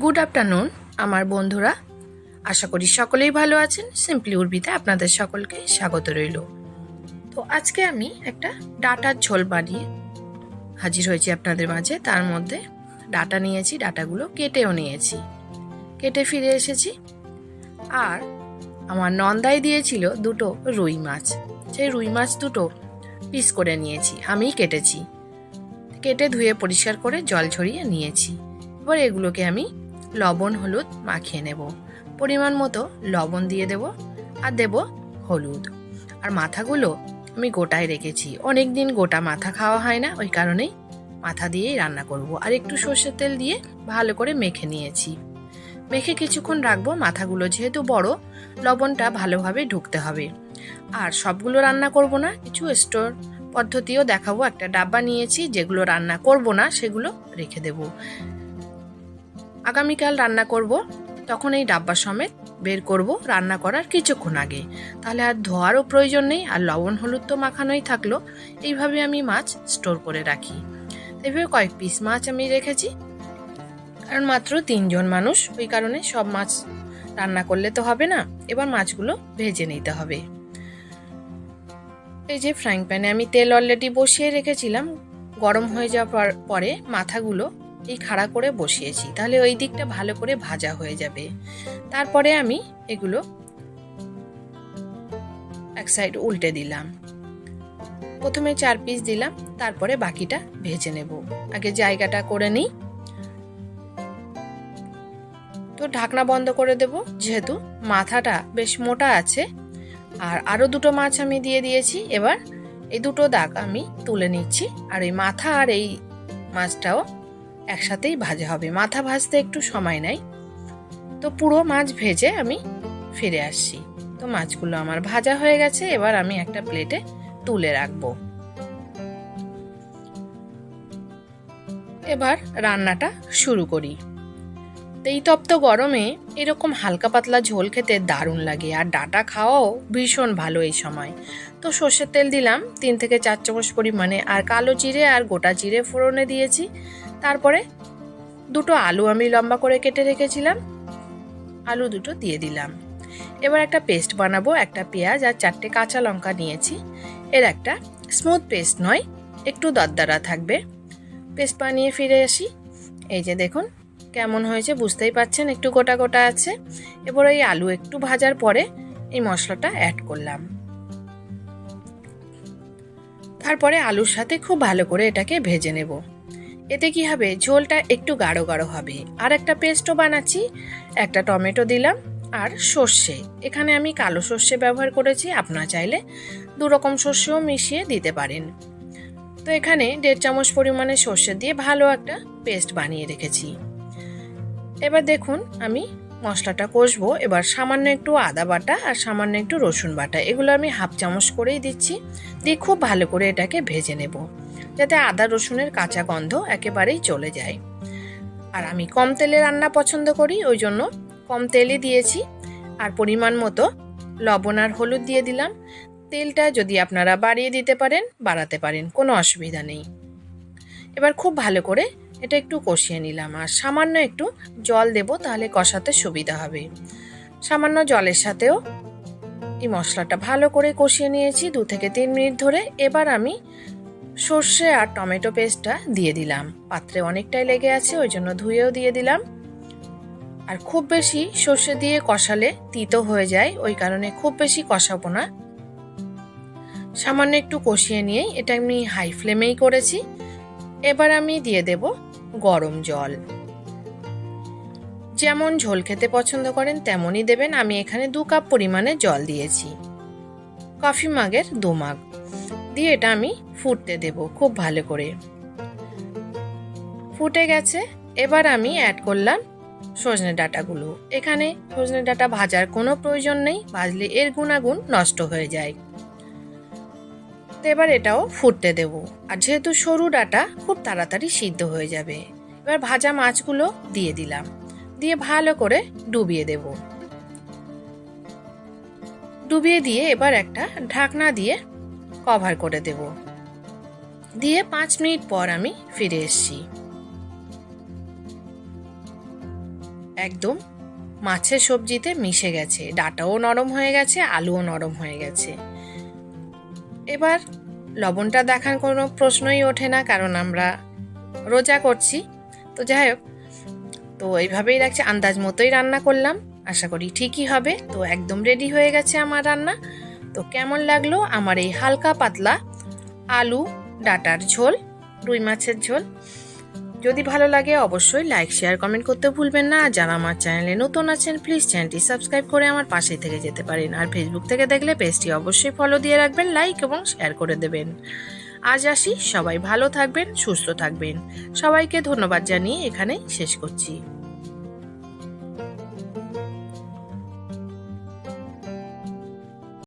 Good afternoon আমার বন্ধুরা। আশা করি সকলেই ভালো আছেন। সিম্পলি উর্বিতে আপনাদের সকলকে স্বাগত রইল। তো আজকে আমি একটা ডাটার ঝোল বানিয়ে হাজির হয়েছি আপনাদের মাঝে। তার মধ্যে ডাটা নিয়েছি, ডাটাগুলো কেটেও নিয়েছি। কেটে ফিরে এসেছি। আর আমার নন্দাই দিয়েছিল দুটো রুই মাছ। সেই রুই মাছ দুটো পিস করে নিয়েছি। আমিই কেটেছি। কেটে ধুয়ে পরিষ্কার করে জল ঝরিয়ে নিয়েছি। এবার এগুলোকে আমি লবণ, হলুদ মাখিয়ে নেব। পরিমাণ মতো লবণ দিয়ে দেব আর দেব হলুদ। আর মাথাগুলো আমি গোটায় রেখেছি। অনেক দিন গোটা মাথা খাওয়া হয় না, ওই কারণেই মাথা দিয়েই রান্না করব। আর একটু সর্ষের তেল দিয়ে ভালো করে মেখে নিয়েছি। মেখে কিছুক্ষণ রাখব। মাথাগুলো যেহেতু বড়, লবণটা ভালোভাবে ঢুকতে হবে। আর সবগুলো রান্না করব না, কিছু স্টোর পদ্ধতিও দেখাবো। একটা ডাব্বা নিয়েছি, যেগুলো রান্না করব না, সেগুলো রেখে দেব। আগামীকাল রান্না করব, তখন এই ডাব্বা সমেত বের করব রান্না করার কিছুক্ষণ আগে। তাহলে আর ধোয়ারও প্রয়োজন নেই, আর লবণ হলুদ তো মাখানোই থাকল। এইভাবে আমি মাছ স্টোর করে রাখি। এইভাবে কয়েক পিস মাছ আমি রেখেছি। কারণ মাত্র তিনজন মানুষ, ওই কারণে সব মাছ রান্না করলে তো হবে না, এবার মাছগুলো ভেজে নিতে হবে। এই যে ফ্রাইং প্যানে আমি তেল অলরেডি বসিয়ে রেখেছিলাম। গরম হয়ে যাওয়ার পরে মাথাগুলো এই খাড়া করে বসিয়েছি। তাহলে ওই দিকটা ভালো করে ভাজা হয়ে যাবে। তারপরে আমি এগুলো এক সাইড উল্টে দিলাম। প্রথমে চার পিস দিলাম, তারপরে বাকিটা ভেজে নেব। আগে জায়গাটা করে নিই। তো ঢাকনা বন্ধ করে দেব, যেহেতু মাথাটা বেশ মোটা আছে। আর আরও দুটো মাছ আমি দিয়ে দিয়েছি। এবার এই দুটো দাগ আমি তুলে নিচ্ছি। আর এই মাথা আর এই মাছটাও একসাথেই ভাজা হবে। মাথা ভাজতে একটু সময় নেয়। তো পুরো মাছ ভেজে আমি ফিরে আসছি। তো মাছগুলো আমার ভাজা হয়ে গেছে, এবার আমি একটা প্লেটে তুলে রাখব। এবার রান্নাটা শুরু করি। এই তপ্ত গরমে এরকম হালকা পাতলা ঝোল খেতে দারুণ লাগে, আর ডাটা খাওয়াও ভীষণ ভালো এই সময়। তো সর্ষের তেল দিলাম, তিন থেকে চার চামচ পরিমাণে, আর কালো জিরে আর গোটা জিরে ফোড়নে দিয়েছি। তারপরে দুটো আলু আমি লম্বা করে কেটে রেখেছিলাম। আলু দুটো দিয়ে দিলাম। এবার একটা পেস্ট বানাবো, একটা পেঁয়াজ আর চারটে কাঁচা লঙ্কা নিয়েছি। এর একটা স্মুথ পেস্ট নয়, একটু দরদারা থাকবে। পেস্ট বানিয়ে ফিরে আসি। এই যে দেখুন, কেমন হয়েছে বুঝতেই পাচ্ছেন, একটু গোটা গোটা আছে। এবার এই আলু একটু ভাজার পরে এই মশলাটা অ্যাড করলাম। তারপরে আলুর সাথে খুব ভালো করে এটাকে ভেজে নেব। এতে কি হবে? ঝোলটা একটু গাঢ় গাঢ় হবে। আর একটা পেস্টও বানাচ্ছি। একটা টমেটো দিলাম আর সর্ষে। এখানে আমি কালো সর্ষে ব্যবহার করেছি। আপনারা চাইলে দু রকম সর্ষেও মিশিয়ে দিতে পারেন। তো এখানে দেড় চামচ পরিমাণে সর্ষে দিয়ে ভালো একটা পেস্ট বানিয়ে রেখেছি। এবার দেখুন, আমি মশলাটা কষবো। এবার সামান্য একটু আদা বাটা আর সামান্য একটু রসুন বাটা। এগুলো আমি হাফ চামচ করেই দিচ্ছি। দিয়ে খুব ভালো করে এটাকে ভেজে নেব। যাতে আদা, রসুনের কাঁচা গন্ধ একেবারেই চলে যায়। আর আমি কম তেলে রান্না পছন্দ করি, ওই জন্য কম তেলই দিয়েছি। আর পরিমাণ মতো লবণ আর হলুদ দিয়ে দিলাম। তেলটা যদি আপনারা বাড়িয়ে দিতে পারেন, বাড়াতে পারেন, কোনো অসুবিধা নেই। এবার খুব ভালো করে এটা একটু কষিয়ে নিলাম। আর সামান্য একটু জল দেব, তাহলে কষাতে সুবিধা হবে। সামান্য জলের সাথেও এই মশলাটা ভালো করে কষিয়ে নিয়েছি, দু থেকে তিন মিনিট ধরে। এবার আমি সর্ষে আর টমেটো পেস্টটা দিয়ে দিলাম। পাত্রে অনেকটাই লেগে আছে, ওই জন্য ধুয়েও দিয়ে দিলাম। আর খুব বেশি সর্ষে দিয়ে কষালে তিতো হয়ে যায়, ওই কারণে খুব বেশি কষাবো না। সামান্য একটু কষিয়ে নিয়েই এটা আমি হাই ফ্লেমেই করেছি। এবার আমি দিয়ে দেব গরম জল। যেমন ঝোল খেতে পছন্দ করেন, তেমনই দেবেন। আমি এখানে দু কাপ পরিমাণে জল দিয়েছি। কফি মাগের দু মাগ। দিয়ে এটা আমি ফুটতে দেব খুব ভালো করে। ফুটে গেছে, এবার আমি অ্যাড করলাম সজনে ডাটাগুলো। এখানে সজনে ডাটা ভাজার কোনো প্রয়োজন নেই, ভাজলে এর গুণাগুণ নষ্ট হয়ে যায়। তো এবার এটাও ফুটতে দেব। আর যেহেতু সরু ডাটা, খুব তাড়াতাড়ি সিদ্ধ হয়ে যাবে। এবার ভাজা মাছগুলো দিয়ে দিলাম। দিয়ে ভালো করে ডুবিয়ে দেব। ডুবিয়ে দিয়ে এবার একটা ঢাকনা দিয়ে কভার করে দেব। দিয়ে পাঁচ মিনিট পর আমি ফিরে এসেছি। একদম মাছের সবজিতে মিশে গেছে। ডাটাও নরম হয়ে গেছে, আলুও নরম হয়ে গেছে। এবার লবণটা দেখার কোনো প্রশ্নই ওঠে না, কারণ আমরা রোজা করছি। তো যাই হোক, তো এইভাবেই রাখছি। আন্দাজ মতোই রান্না করলাম। আশা করি ঠিকই হবে। তো একদম রেডি হয়ে গেছে আমার রান্না। তো কেমন লাগল আমার এই হালকা পাতলা আলু, ডাটার ঝোল, রুই মাছের ঝোল? যদি ভালো লাগে অবশ্যই লাইক শেয়ার কমেন্ট করতে ভুলবেন না। যারা আমার চ্যানেলে নতুন আছেন প্লিজ চ্যানেলটি সাবস্ক্রাইব করে আমার পাশে থেকে যেতে পারেন। আর ফেসবুক থেকে দেখলে পেজটি অবশ্যই ফলো দিয়ে রাখবেন লাইক এবং শেয়ার করে দেবেন। আজ আসি, সবাই ভালো থাকবেন, সুস্থ থাকবেন। সবাইকে ধন্যবাদ জানিয়ে এখানে শেষ করছি।